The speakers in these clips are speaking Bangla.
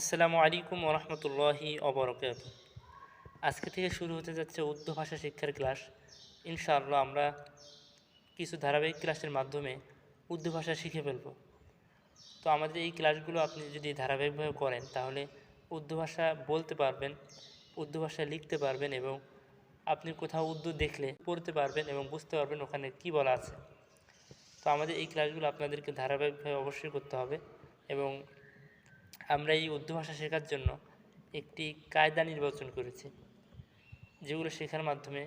আসসালামু আলাইকুম ওরহমতুল্লাহি অবরকাত। আজকে থেকে শুরু হতে যাচ্ছে উর্দু ভাষা শিক্ষার ক্লাস। ইনশাআল্লাহ আমরা কিছু ধারাবাহিক ক্লাসের মাধ্যমে উর্দু ভাষা শিখে ফেলব। তো আমাদের এই ক্লাসগুলো আপনি যদি ধারাবাহিকভাবে করেন, তাহলে উর্দু ভাষা বলতে পারবেন, উর্দু ভাষা লিখতে পারবেন এবং আপনি কোথাও উর্দু দেখলে, পড়তে পারবেন এবং বুঝতে পারবেন ওখানে কি বলা আছে। তো আমাদের এই ক্লাসগুলো আপনাদেরকে ধারাবাহিকভাবে অবশ্যই করতে হবে এবং আমরা এই উর্দু ভাষা শেখার জন্য একটি কায়দা নির্বাচন করেছি, যেগুলো শেখার মাধ্যমে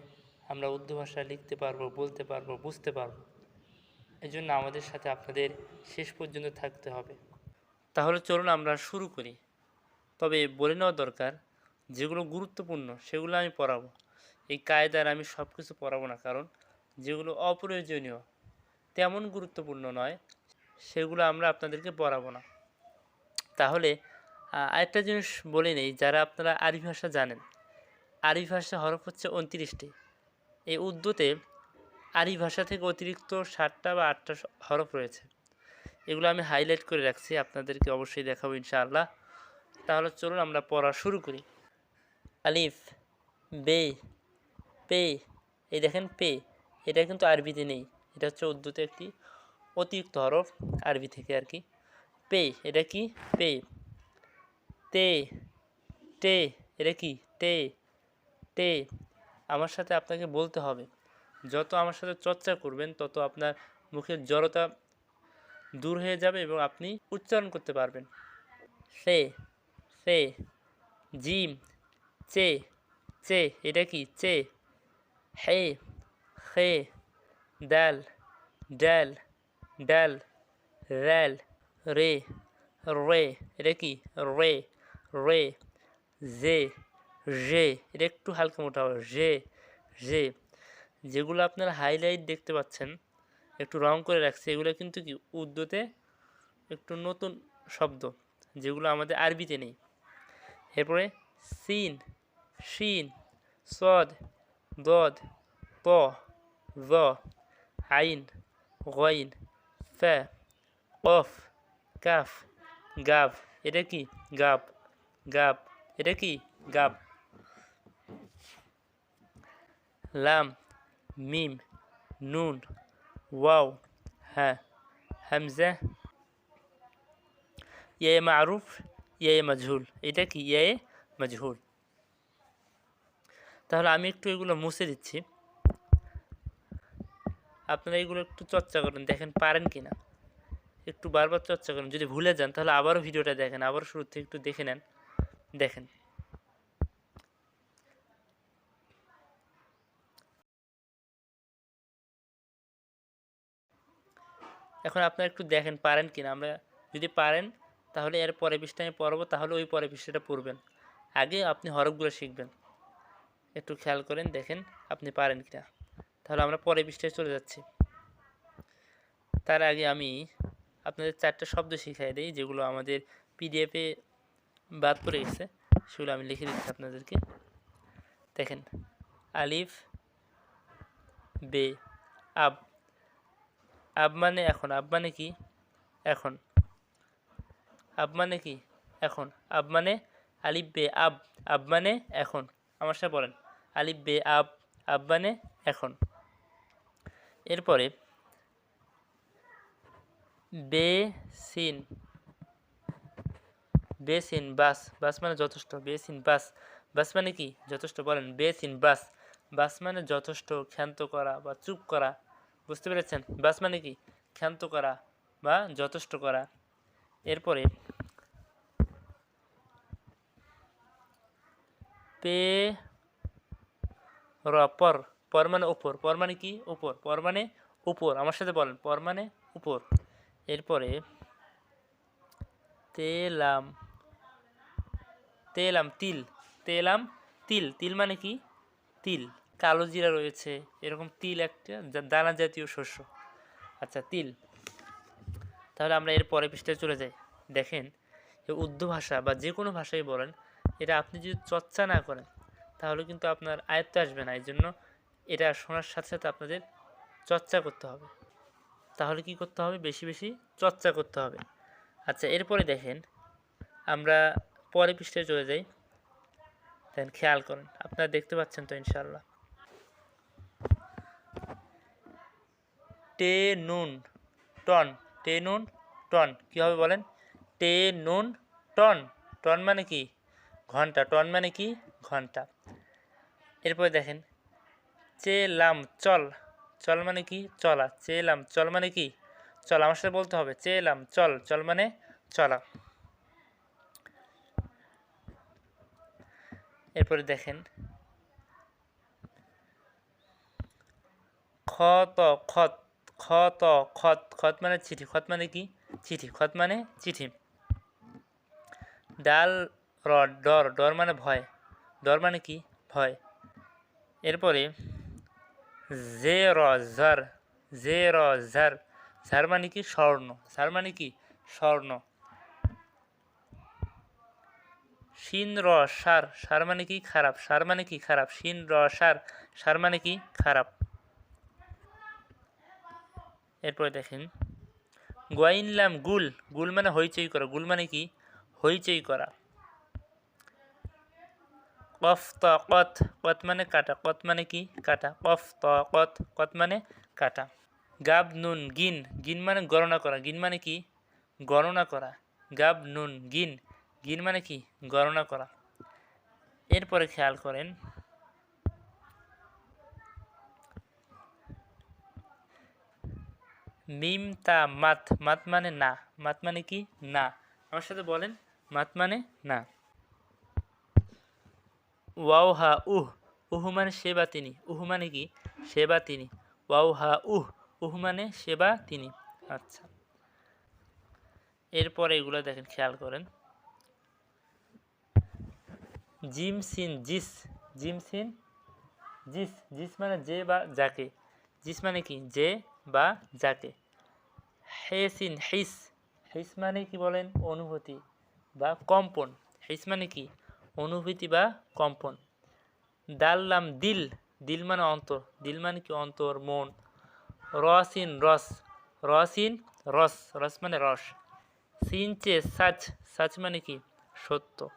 আমরা উর্দু ভাষা লিখতে পারব, বলতে পারব, বুঝতে পারব। এই জন্য আমাদের সাথে আপনাদের শেষ পর্যন্ত থাকতে হবে। তাহলে চলুন আমরা শুরু করি। তবে বলে নেওয়া দরকার, যেগুলো গুরুত্বপূর্ণ সেগুলো আমি পড়াবো। এই কায়দার আমি সব কিছু পড়াবো না, কারণ যেগুলো অপ্রয়োজনীয়, তেমন গুরুত্বপূর্ণ নয়, সেগুলো আমরা আপনাদেরকে পড়াবো না। তাহলে আরেকটা জিনিস বলে নেই, যারা আপনারা আরবি ভাষা জানেন। আরবি ভাষা হরফ হচ্ছে উনত্রিশটি। এই উর্দুতে আরবি ভাষা থেকে অতিরিক্ত ষাটটা বা আটটা হরফ রয়েছে। এগুলো আমি হাইলাইট করে রাখছি, আপনাদেরকে অবশ্যই দেখাবো ইনশাআল্লাহ। তাহলে চলুন আমরা পড়া শুরু করি। আলিফ, বে, পে, এই দেখেন পে, এটা কিন্তু আরবিতে নেই। এটা হচ্ছে উর্দুতে একটি অতিরিক্ত হরফ আরবি থেকে আর কি। পে এটা কি? পে তে টে এটা কি? টে টে আমার সাথে আপনাকে বলতে হবে, যত আমার সাথে চর্চা করবেন, তত আপনার মুখের জড়তা দূর হয়ে যাবে এবং আপনি উচ্চারণ করতে পারবেন। সে সে, জিম, চে চে, এটা কি? চে, হে হে ডাল ডাল ডাল র্যাল রে রে, এটা কি? রে রে জে রে এটা একটু হালকা মোটা হবে। জে জে যেগুলো আপনারা হাইলাইট দেখতে পাচ্ছেন, একটু রং করে রাখছে, এগুলো কিন্তু কি? উর্দুতে একটু নতুন শব্দ, যেগুলো আমাদের আরবিতে নেই। এরপরে সিন, শিন, সদ, দদ, ত আইন, গইন, ফ্যা, কফ। কাফ গাব এটা কি? গাব গাব এটা কি? গাব লাম, মিম, নুন, ওয়াও হ্যাঁ। হামজা ইয়ে মারুফ ইয়ে মজহুল। এটা কি? ইয়ে মজহুল। তাহলে আমি একটু এগুলো মুছে দিচ্ছি। আপনারা এগুলো একটু চর্চা করেন, দেখেন পারেন কি না একটু বারবার চর্চা করেন। যদি ভুলে যান, তাহলে আবারও ভিডিওটা দেখেন, আবারও শুরু থেকে একটু দেখে নেন। দেখেন। এখন আপনারা একটু দেখেন, পারেন কি না? আমরা যদি পারেন, তাহলে এর পরে পৃষ্ঠা আমি পড়ব, তাহলে ওই পরে পৃষ্ঠাটা পড়বেন। আগে আপনি হরফগুলো শিখবেন। একটু খেয়াল করেন, দেখেন আপনি পারেন কি না। তাহলে আমরা পরে পৃষ্ঠায় চলে যাচ্ছি। তার আগে আমি আপনাদের চারটা শব্দ শিখাই দিই, যেগুলো আমাদের পিডিএফে বাদ পড়ে গেছে, সেগুলো আমি লিখে দিচ্ছি আপনাদেরকে। দেখেন, আলিফ, বে, আব। আব মানে এখন, আব মানে কি? এখন। আব মানে কি? এখন। আব মানে আলিফ, বে, আব। আব মানে এখন। আমার সাথে বলেন আলিফ, বে, আব। আব মানে এখন। এরপরে বে সিন বাস। বাস মানে যথেষ্ট। বেসিন, বাস। বাস মানে কি? যথেষ্ট বলেন। বে সিন বাস। বাস মানে যথেষ্ট ক্ষান্ত করা বা চুপ করা। বুঝতে পেরেছেন? বাস মানে কি? ক্ষান্ত করা বা যথেষ্ট করা। এরপরে পে র পর মানে উপর। পর মানে কি? উপর। পর মানে উপর। আমার সাথে বলেন। পর মানে উপর। এরপরে তেলাম তেলাম, তিল তেলাম, তিল তিল মানে কি? তিল, কালো জিরা রয়েছে, এরকম তিল একটা দানা জাতীয় শস্য। আচ্ছা তিল। তাহলে আমরা এর পরে পৃষ্ঠায় চলে যাই। দেখেন উর্দু ভাষা বা যে কোনো ভাষাই বলেন, এটা আপনি যদি চর্চা না করেন, তাহলে কিন্তু আপনার আয়ত্ত আসবে না। এই জন্য এটা শোনার সাথে সাথে আপনাদের চর্চা করতে হবে। তাহলে কি করতে হবে? বেশি বেশি চর্চা করতে হবে। আচ্ছা এরপরে দেখেন, আমরা পরে পৃষ্ঠে চলে যাই। দেন খেয়াল করুন, আপনারা দেখতে পাচ্ছেন তো ইনশাল্লাহ টে নুন টন, টে নুন টন, কী হবে বলেন? টে নুন টন টন মানে কি? ঘণ্টা, টন মানে কি? ঘণ্টা। এরপরে দেখেন, চে চেলাম চল। চল মানে কি? চলা। চেলাম। চল মানে কি? চল। আমার সাথে বলতে হবে। চেলাম। চল। চল মানে চলা। এরপরে দেখেন। খত। খত খত খত। খত মানে চিঠি। খত মানে কি? চিঠি। খত মানে চিঠি। ডাল র ডর। ডর মানে ভয়। ডর মানে কি? ভয়। এরপরে জে র ঝার জে র ঝার। ঝার মানে কি? স্বর্ণ। ঝার মানে কি? স্বর্ণ। শিন, র, সার। সার মানে কি? খারাপ। সার মানে কি? খারাপ। শিন, র, সার। সার মানে কি? খারাপ। এরপরে দেখেন। গোয়াইনলাম গুল। গুল মানে হইচই করা। গুল মানে কি? হইচই করা। কফ ত কত কত মানে কাটা কত মানে কি কাটা কফ ত কত কত মানে কাটা গাব নুন গিন গিন মানে গণনা করা গিন মানে কি গণনা করা গাব নুন গিন গিন মানে কি গণনা করা এরপরে খেয়াল করেন মিম তা মাত মাত মানে না মাত মানে কি না আমার সাথে বলেন মাত মানে না ওয়াও হা উহ উহ মানে সেবা তিনি। উহ মানে কি? সেবা তিনি। ওয়াও হা উহ উহ মানে সেবা তিনি। আচ্ছা। এরপরে এগুলো দেখেন, খেয়াল করেন। জিম সিন, জিস। জিম সিন, জিস। জিস মানে যে বা যাকে। জিস মানে কি? যে বা যাকে। হেসিন হিস। হিস মানে কি বলেন? অনুভূতি বা কম্পন। হিস মানে কি? অনুভূতি বা কম্পন। দাল্লাম দিল দিল মানে অন্তর, দিল মানে কি অন্তর, মন। রসিন, রস রসিন, রস রস মানে রস। সিনচে, সাচ সাচ মানে কি? সত্য।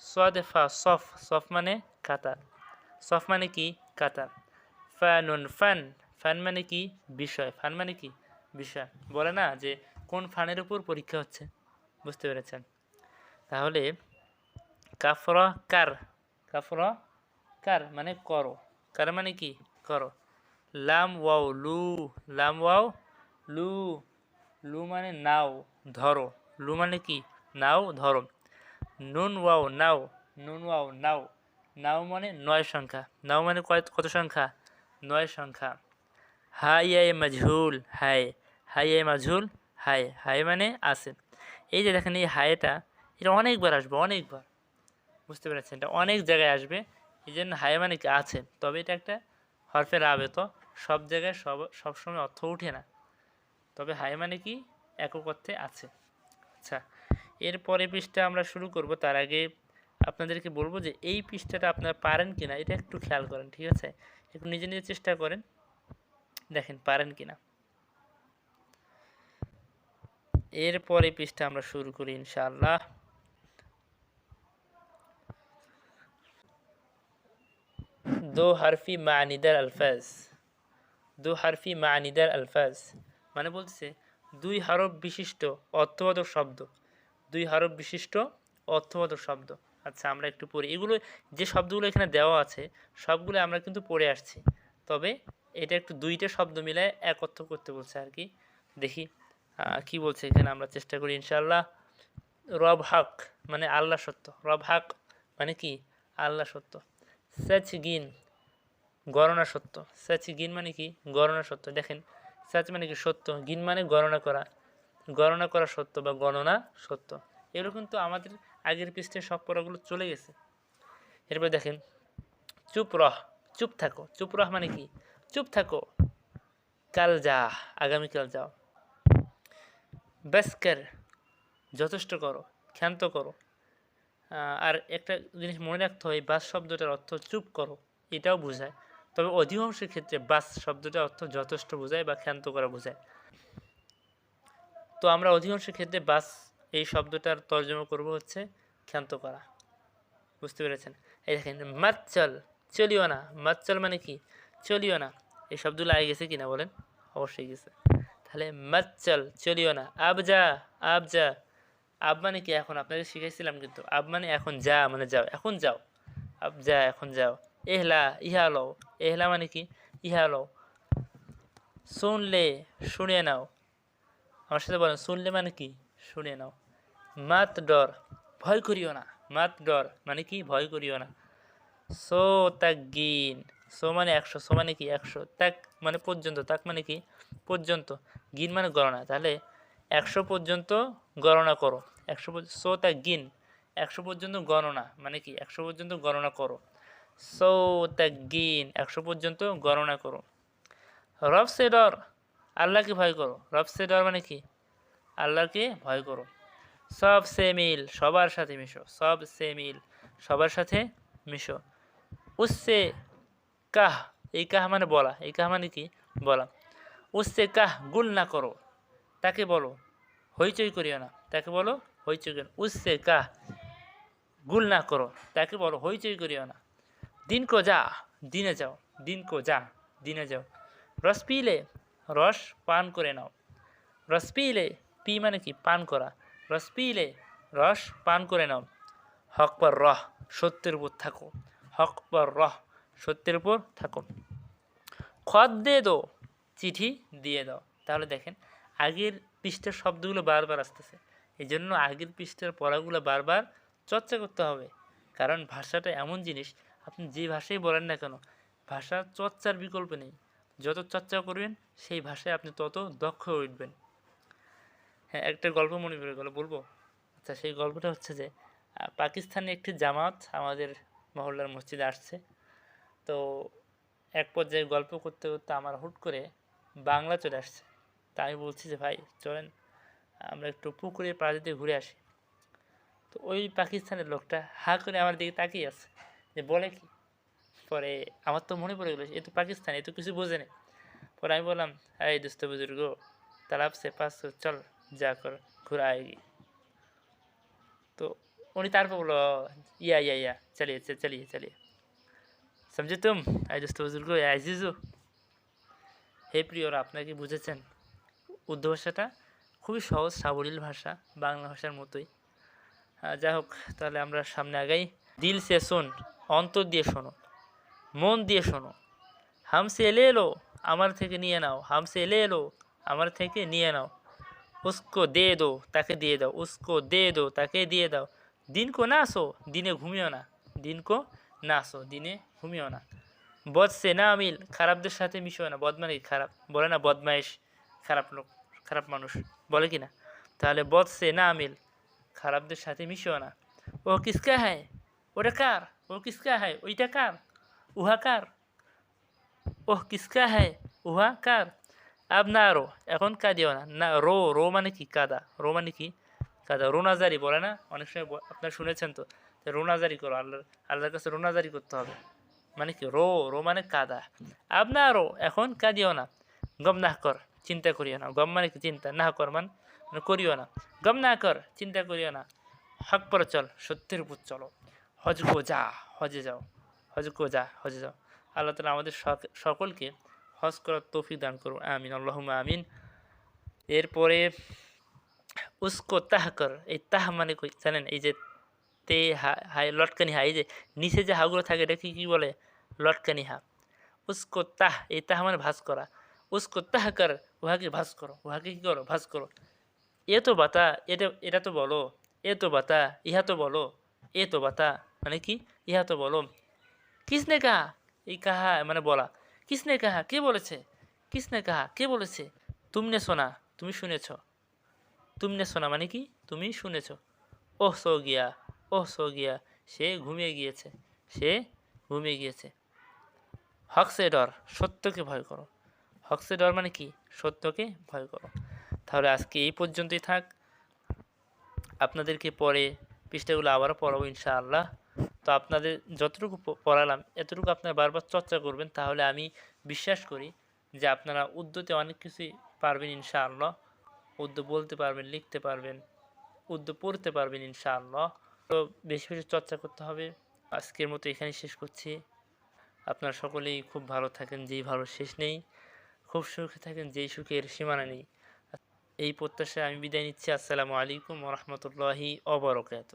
সদেফা, সফ সফ মানে কাতার। সফ মানে কি? কাতার। ফানুন, ফান ফান মানে কি? বিষয়। ফান মানে কি? বিষয়। বলে না যে কোন ফানের উপর পরীক্ষা হচ্ছে। বুঝতে পেরেছেন? তাহলে কাফর কার? কাফর কার মানে করো। কার মানে কি? করো। লাম ওয়াও, লু। লাম ওয়াও, লু। লু মানে নাও, ধরো। লু মানে কি? নাও, ধরো। নুন ওয়াও, নাও। নুন ওয়াও, নাও। নাও মানে নয় সংখ্যা। নাও মানে কত সংখ্যা? নয় সংখ্যা। হাই, আই, মাজহুল, হাই। হাই, আই, মাজহুল, হাই। হাই মানে আছে। এই যে দেখেন এই হাইটা, এটা অনেকবার আসবে, অনেকবার। বুঝতে পেরেছেন? এটা অনেক জায়গায় আসবে। এই জন্য হাই মানে কি আছে? তবে এটা একটা হরফের আবেত সব জায়গায় সব, সবসময় অর্থ উঠে না। তবে হাই মানে কি? একক অর্থে আছে। আচ্ছা এরপরে পৃষ্ঠা আমরা শুরু করব। তার আগে আপনাদেরকে বলব যে এই পৃষ্ঠাটা আপনারা পারেন কিনা, এটা একটু খেয়াল করেন, ঠিক আছে? একটু নিজে নিজে চেষ্টা করেন। দেখেন, পারেন কিনা। এরপরে পৃষ্ঠা আমরা শুরু করি ইনশাআল্লাহ। দো হারফি মানিদার আলফাজ দো হারফি মানিদার আলফাজ মানে বলতেছে, দুই হরফ বিশিষ্ট অর্থবোধক শব্দ। দুই হরফ বিশিষ্ট অর্থবোধক শব্দ। আচ্ছা আমরা একটু পড়ি। এগুলো, যে শব্দগুলো এখানে দেওয়া আছে, সবগুলো আমরা কিন্তু পড়ে আসছি। তবে এটা একটু দুইটা শব্দ মিলায় এক অর্থ করতে বলছে আর কি। দেখি কি বলছে এখানে আমরা চেষ্টা করি ইনশাল্লাহ রব হাক মানে আল্লাহ সত্য। রব হাক মানে কি? আল্লাহ সত্য। সেচ গিন গণনা সত্য। সেচ গিন মানে কি? গণনা সত্য। দেখেন সেচ মানে কি? সত্য। গিন মানে গণনা করা। গণনা করা সত্য বা গণনা সত্য। এগুলো কিন্তু আমাদের আগের পৃষ্ঠে সব পড়াগুলো চলে গেছে। এরপর দেখেন, চুপ রহ, চুপ থাকো। চুপ রহ মানে কি? চুপ থাকো। কাল যা, আগামীকাল যাও। ব্যাসকর যথেষ্ট করো। ক্ষান্ত করো। আর একটা জিনিস মনে রাখতে হয়, বাস শব্দটার অর্থ চুপ করো, এটাও বোঝায়। তবে অধিকাংশের ক্ষেত্রে বাস শব্দটার অর্থ যথেষ্ট বোঝায় বা ক্ষান্ত করা বোঝায়। তো আমরা অধিকাংশ ক্ষেত্রে বাস এই শব্দটার তর্জমা করব হচ্ছে ক্ষান্ত করা। বুঝতে পেরেছেন? এই দেখেন মাচ্চল চলিও না। মাচ্চল মানে কি? চলিও না। এই শব্দগুলো আগে গেছে কিনা বলেন? অবশ্যই গেছে। তাহলে মাচ্চল চলিও না। আবজা আবজা। আব মানে কি এখন আপনাদের শিখাইছিলাম কিন্তু আব মানে এখন যা মানে যাও, এখন যাও। আব যা, এখন যাও। এহলা, ইহা লও। এহলা মানে কি? ইহা লও। শুনলে শুনে নাও। আমার সাথে বলেন, শুনলে মানে কি? শুনে নাও। মাত ডর, ভয় করিও না। মাত ডর মানে কি? ভয় করিও না। সো তাক গিন সো মানে একশো, সো মানে কি? একশো। তাক মানে পর্যন্ত, তাক মানে কি? পর্যন্ত। গিন মানে গণনা। তাহলে একশো পর্যন্ত গণনা করো। একশো সো তাক গিন। একশো পর্যন্ত গণনা মানে কি? একশো পর্যন্ত গণনা করো। সো তাক গিন। একশো পর্যন্ত গণনা করো। রব সে ডর, আল্লাহকে ভয় করো। রব সে ডর মানে কি? আল্লাহকে ভয় করো। সব সে মিল, সবার সাথে মিশো। সব সে মিল, সবার সাথে মিশো। উসসে কাহ, এই কাহ মানে বলা। এই কাহ মানে কি? বলা। উসসে কাহ গুল না করো। তাকে বলো। হইচই করিও না। তাকে বলো, হইচই করিও না। উসসে কাহ গুল না করো। তাকে বলো, হইচই করিও না। দিন কো যা, দিনে যাও। দিন কো যা, দিনে যাও। রস পিলে, রস পান করে নাও। রস পিলে, পি মানে কি? পান করা। রস পিলে, রস পান করে নাও। হক পর রহ, সত্যের উপর থাকো। হক পর রহ, সত্যের উপর থাকো। খত দিয়ে দো, চিঠি দিয়ে দাও। তাহলে দেখেন, আগের পৃষ্ঠার শব্দগুলো বারবার আসতেছে। এই জন্য আগের পৃষ্ঠের পড়াগুলো বারবার চর্চা করতে হবে। কারণ ভাষাটা এমন জিনিস, আপনি যে ভাষাই বলেন না কেন ভাষা চর্চার বিকল্প নেই। যত চর্চা করবেন, সেই ভাষায় আপনি তত দক্ষ হয়ে উঠবেন। হ্যাঁ একটা গল্প মনে পড়ে গেল, বলব? আচ্ছা সেই গল্পটা হচ্ছে যে পাকিস্তানে একটি জামাত আমাদের মহল্লার মসজিদে আসছে। তো এক পর্যায়ে গল্প করতে করতে আমার হুট করে বাংলা চলে আসছে। তা আমি বলছি যে, ভাই, চলেন, আমরা একটু পুকুরে পাড়ে দিয়ে ঘুরে আসি। তো ওই পাকিস্তানের লোকটা হা করে আমার দিকে তাকিয়ে আছে, যে বলে কি? পরে আমার তো মনে পড়ে গেলো, এ তো পাকিস্তান, এ তো কিছু বোঝে না পরে আমি বললাম, এই দোস্ত বুজুর্গ, তালাব সে পাস চল, যা কর, ঘুরা আएगी তো উনি তারপর বলল, ইয়া ইয়া ইয়া, চলিয়ে চলিয়ে চলিয়ে। সমঝে তুম আই দোস্ত বুজুর্গ আজিজু? হে প্রিয়রা, আপনাকে বুঝেছেন উর্দু খুবই সহজ, সাবলীল ভাষা বাংলা ভাষার মতোই। যাই হোক, তাহলে আমরা সামনে আগাই। দিল সে শোন, অন্তর দিয়ে শোনো, মন দিয়ে শোনো, হামসে এলে এলো, আমার থেকে নিয়ে নাও, হামসে এলে এলো, আমার থেকে নিয়ে নাও, উসকো দে দো, তাকে দিয়ে দাও, উসকো দে দো, তাকে দিয়ে দাও, দিন কো না আসো, দিনে ঘুমিও না, দিন কো না আসো, দিনে ঘুমিও না, বদ সে না আমিল খারাপদের সাথে মিশিও না বদ মানে খারাপ, বলে না বদমাইশ। খারাপ লোক, খারাপ মানুষ। বলে কি না তাহলে বদ না আমিল? খারাপদের সাথে মিশিও না। ও কিসকা হ্যায়? ওটা কার? ও কিসকা হ্যায়? ওইটা কার? উহা কার? ওহ, কিসকা হ্যায়? উহা কার? আব না রো, এখন কাঁদিও না। না, রো রো মানে কি? কাদা। রো মানে কি? কাদা। রোনাজারি বলে না? অনেক সময় আপনারা শুনেছেন তো? রোনাজারি করো, আল্লাহ, আল্লাহর কাছে রোনাজারি করতে হবে। মানে কি? রো রো মানে কাদা। আব না রো, এখন কাঁদিও না। গম না কর। চিন্তা করিও না। গম মানে চিন্তা? না কর মান মানে করিও না। গম না কর, চিন্তা করিও না। হক পর চল, সত্যের উপর চলো। হজ যা, হজে যাও। হজ কো যা, হজে যাও। আল্লাহ তালা আমাদের সক- সকলকে হজ করার তৌফিক দান করুন। আমিন, আল্লাহুম্মা আমিন। এরপরে, উস্কো তাহ কর। এই তাহ মানে জানেন? এই যে তে হাই লটকানি হা, এই যে নিচে যে হাগুলো থাকে, এটা কি, কী বলে? লটকানি হা। উস্কো তাহ, এই তাহ মানে ভাস করা। উস্কো তাহ কর উহাকে ভাস করো, উহাকে কী করো? ভাস করো। এ তো বাতা এটা এটা তো বলো। এ তো বাতা, ইহা তো বলো। এ তো বাতা মানে কি? ইহা তো বলো। কিসনে কাহা? এই কাহা মানে বলা। কিসনে কাহা? কে বলেছে? কিসনে কাহা? কে বলেছে? তুমনে শোনা, তুমি শুনেছ। তুমনে শোনা মানে কি? তুমি শুনেছ। ওহ সো গিয়া, ওহ সো গিয়া, সে ঘুমিয়ে গিয়েছে, সে ঘুমিয়ে গিয়েছে। হক সে ডর, সত্যকে ভয় করো। হক সে ডর মানে কি? সত্যকে ভয় করো। তাহলে আজকে এই পর্যন্তই থাক। আপনাদেরকে পরে পৃষ্ঠাগুলো আবারও পড়াবো ইনশাআল্লাহ। তো আপনাদের যতটুকু পড়ালাম, এতটুকু আপনারা বারবার চর্চা করবেন, তাহলে আমি বিশ্বাস করি যে আপনারা উর্দুতে অনেক কিছুই পারবেন ইনশাআল্লাহ। উর্দু বলতে পারবেন, লিখতে পারবেন, উর্দু পড়তে পারবেন ইনশাআল্লাহ। তো বেশি বেশি চর্চা করতে হবে। আজকের মতো এখানে শেষ করছি। আপনারা সকলেই খুব ভালো থাকেন, যেই ভালো শেষ নেই। খুব সুখে থাকেন, যেই সুখের সীমানা নেই। এই প্রত্যাশায় আমি বিদায় নিচ্ছি। আসসালামু আলাইকুম রহমতুল্লাহি অবরকাত